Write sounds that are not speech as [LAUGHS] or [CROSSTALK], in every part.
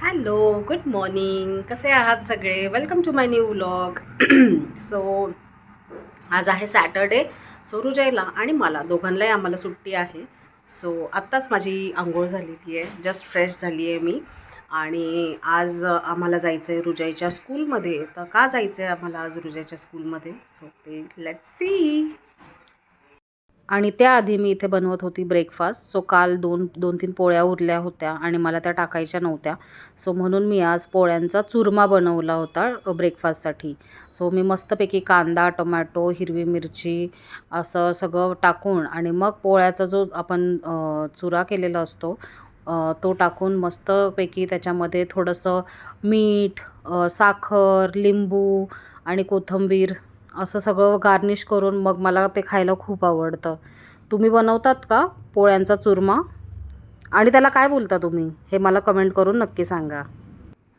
Hello good morning. कसे आहात सगळे? Welcome to my new vlog so आज आहे सॅटरडे सो रुजयला आणि मला दोघांनाही आम्हाला सुट्टी आहे. सो आत्ताच माझी आंघोळ झालेली आहे. जस्ट फ्रेश झाली आहे मी. आणि आज आम्हाला जायचं आहे रुजयच्या स्कूलमध्ये तर का जायचं आहे आम्हाला आज रुजयच्या स्कूलमध्ये सो ते लेट सी आणि त्याआधी मी इथे बनवत होती ब्रेकफास्ट सो काल दोन दोन तीन पोळ्या उरल्या होत्या आणि मला त्या टाकायच्या नव्हत्या. सो म्हणून मी आज पोळ्यांचा चुरमा बनवला होता ब्रेकफास्टसाठी सो मी मस्तपैकी कांदा टोमॅटो हिरवी मिरची असं सगळं टाकून आणि मग पोळ्याचा जो आपण चुरा केलेला असतो तो टाकून मस्तपैकी त्याच्यामध्ये थोडंसं मीठ साखर लिंबू आणि कोथिंबीर असं सगळं गार्निश करून मग मला ते खायला खूप आवडतं. तुम्ही बनवतात का पोळ्यांचा चुरमा? आणि त्याला काय बोलता तुम्ही? हे मला कमेंट करून नक्की सांगा.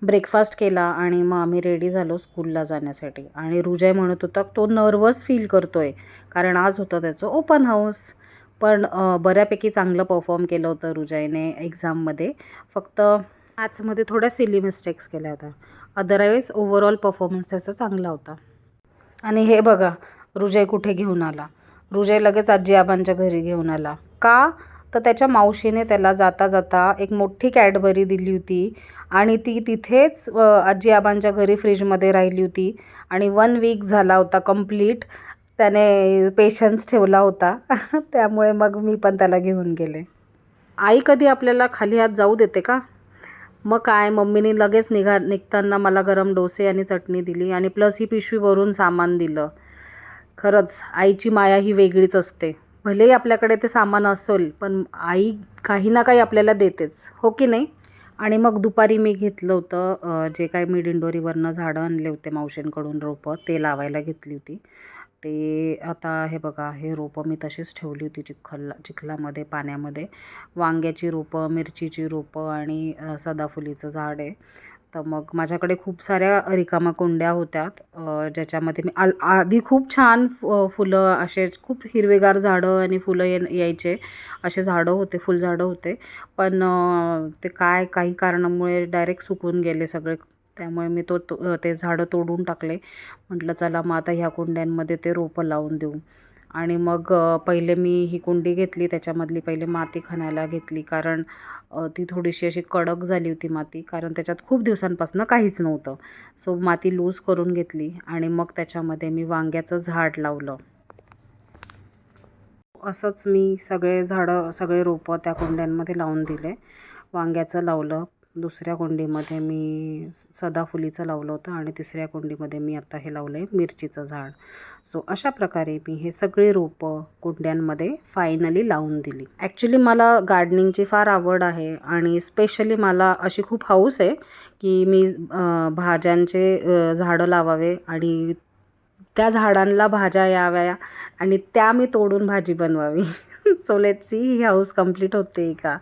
ब्रेकफास्ट केला आणि मग आम्ही रेडी झालो स्कूलला जाण्यासाठी. आणि रुजय म्हणत होता तो नर्वस फील करतो आहे कारण आज होतं त्याचं ओपन हाऊस पण बऱ्यापैकी चांगलं परफॉर्म केलं होतं रुजयने एक्झाममध्ये फक्त मॅथ्समध्ये थोड्या सिली मिस्टेक्स केल्या होत्या. अदरवाईज ओव्हरऑल परफॉर्मन्स त्याचा चांगला होता. आणि हे बघा रुजय कुठे घेऊन आला? रुजय लगेच आजी आबांच्या घरी घेऊन आला. का? तर त्याच्या मावशीने त्याला जाता जाता एक मोठी कॅडबरी दिली होती आणि ती तिथेच आजी आबांच्या घरी फ्रीजमध्ये राहिली होती आणि वन वीक झाला होता कंप्लीट. त्याने पेशन्स ठेवला होता. [LAUGHS] त्यामुळे मग मी पण त्याला घेऊन गेले. आई कधी आपल्याला खाली हात जाऊ देते का? मग काय? मम्मीने लगेच निघा निघताना मला गरम डोसे आणि चटणी दिली आणि प्लस ही पिशवी भरून सामान दिलं. खरंच आईची माया ही वेगळीच असते. भलेही आपल्याकडे ते सामान असेल पण आई काही ना काही आपल्याला देतेच. हो की नाही? आणि मग दुपारी मी घेतलं होतं जे काय मी डिंडोरीवरनं झाडं आणले होते मावशींकडून रोपं ते लावायला घेतली होती. ते आता हे बघा हे रोपं मी तशीच ठेवली होती चिखलला चिखलामध्ये पाण्यामध्ये. वांग्याची रोपं मिरचीची रोपं आणि सदाफुलीचं झाड आहे. तर मग माझ्याकडे खूप साऱ्या रिकामा कुंड्या होत्या ज्याच्यामध्ये मी आल आधी खूप छान फ फुलं असे खूप हिरवेगार झाडं आणि फुलं ये यायचे. असे झाडं होते फुलझाडं होते. पण ते काय काही कारणामुळे डायरेक्ट सुकून गेले सगळे. त्यामुळे मी तो तो ते झाडं तोडून टाकले. म्हटलं चला मग आता ह्या कुंड्यांमध्ये ते रोपं लावून देऊ. आणि मग पहिले मी ही कुंडी घेतली त्याच्यामधली पहिले माती खणायला घेतली. कारण ती थोडीशी अशी कडक झाली होती माती कारण त्याच्यात खूप दिवसांपासून काहीच नव्हतं. सो माती लूज करून घेतली आणि मग त्याच्यामध्ये मी वांग्याचं झाड लावलं. असंच मी सगळे झाडं सगळे रोपं त्या कुंड्यांमध्ये लावून दिले. वांग्याचं लावलं. दुसऱ्या कुंडीमध्ये मी सदाफुलीचं लावलं होतं आणि तिसऱ्या कुंडीमध्ये मी आता हे लावलं आहे मिरचीचं झाड. सो अशा प्रकारे मी हे सगळे रोपं कुंड्यांमध्ये फायनली लावून दिली. ॲक्च्युली मला गार्डनिंगची फार आवड आहे आणि स्पेशली मला अशी खूप हौस आहे की मी भाज्यांचे झाडं लावावे आणि त्या झाडांना भाज्या याव्या आणि त्या मी तोडून भाजी बनवावी. सो लेट सी ही हाऊस कंप्लीट होते का?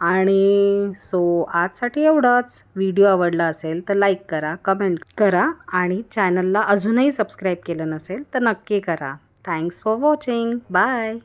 आणि सो आजसाठी एवढंच. व्हिडिओ आवडला असेल तर लाईक करा कमेंट करा आणि चॅनलला अजूनही सबस्क्राईब केलं नसेल तर नक्की करा. Thanks for watching bye